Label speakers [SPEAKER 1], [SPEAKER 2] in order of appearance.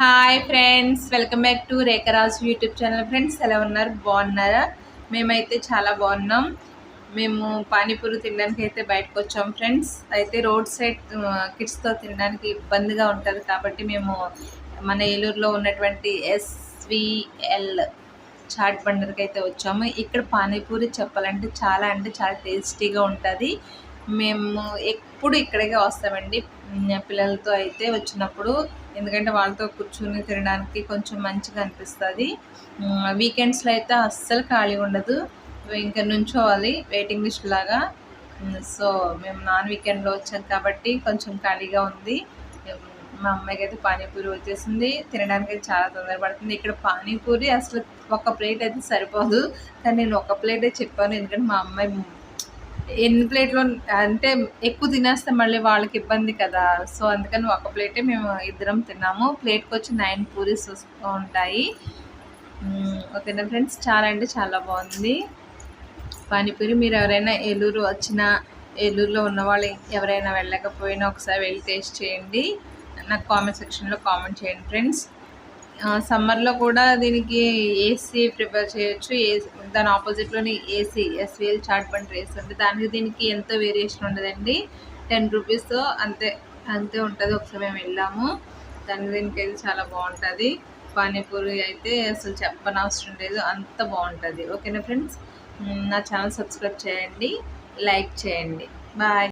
[SPEAKER 1] Hi friends welcome back to Rekha Raju YouTube channel friends ఎలా ఉన్నారు? బాగున్నారా? మేమైతే చాలా బాగున్నాం. మేము పానీపూరి తినడానికి అయితే బయటకు వచ్చాం ఫ్రెండ్స్ అయితే రోడ్ సైడ్ కిడ్స్తో తినడానికి ఇబ్బందిగా ఉంటుంది కాబట్టి మేము మన ఏలూరులో ఉన్నటువంటి ఎస్విఎల్ చాట్ బండర్కి అయితే వచ్చాము. ఇక్కడ పానీపూరి చెప్పాలంటే చాలా అంటే చాలా టేస్టీగా ఉంటుంది. మేము ఎప్పుడు ఇక్కడికే వస్తామండి. పిల్లలతో అయితే వచ్చినప్పుడు ఎందుకంటే వాళ్ళతో కూర్చుని తినడానికి కొంచెం మంచిగా అనిపిస్తుంది. వీకెండ్స్లో అయితే అస్సలు ఖాళీ ఉండదు. ఇంకా నుంచోవాలి వెయిటింగ్ లిస్ట్ లాగా. సో మేము నాన్ వీకెండ్లో వచ్చాం కాబట్టి కొంచెం ఖాళీగా ఉంది. మా అమ్మాయికి అయితే పానీపూరి వచ్చేసింది. తినడానికి అయితే చాలా తొందరపడుతుంది. ఇక్కడ పానీపూరి అసలు ఒక ప్లేట్ అయితే సరిపోదు. కానీ నేను ఒక ప్లేటే చెప్పాను. ఎందుకంటే మా అమ్మాయి ఎన్ని ప్లేట్లో అంటే ఎక్కువ తినేస్తే మళ్ళీ వాళ్ళకి ఇబ్బంది కదా. సో అందుకని ఒక ప్లేటే మేము ఇద్దరం తిన్నాము. ప్లేట్కి వచ్చి నైన్ పూరీస్ వస్తూ ఉంటాయి. ఓకేనా ఫ్రెండ్స్? చాలా అంటే చాలా బాగుంది. పానీపూరి మీరు ఎవరైనా ఏలూరు వచ్చినా ఏలూరులో ఉన్న వాళ్ళు ఎవరైనా వెళ్ళకపోయినా ఒకసారి వెళ్ళి టేస్ట్ చేయండి. నాకు కామెంట్ సెక్షన్లో కామెంట్ చేయండి ఫ్రెండ్స్. సమ్మర్లో కూడా దీనికి ఏసీ ప్రిపేర్ చేయొచ్చు. ఏ దాని ఆపోజిట్లోని ఏసీ ఎస్విఎల్ చాట్ బండ్ రేస్ ఉంది. దానికి దీనికి ఎంతో వేరియేషన్ ఉండదండి. టెన్ రూపీస్తో అంతే అంతే ఉంటుంది. ఒకసారి మేము వెళ్ళాము. దానికి దీనికి అయితే చాలా బాగుంటుంది. పానీపూరి అయితే అసలు చెప్పనవసరం లేదు. అంత బాగుంటుంది. ఓకేనా ఫ్రెండ్స్? నా ఛానల్ సబ్స్క్రైబ్ చేయండి. లైక్ చేయండి. బాయ్.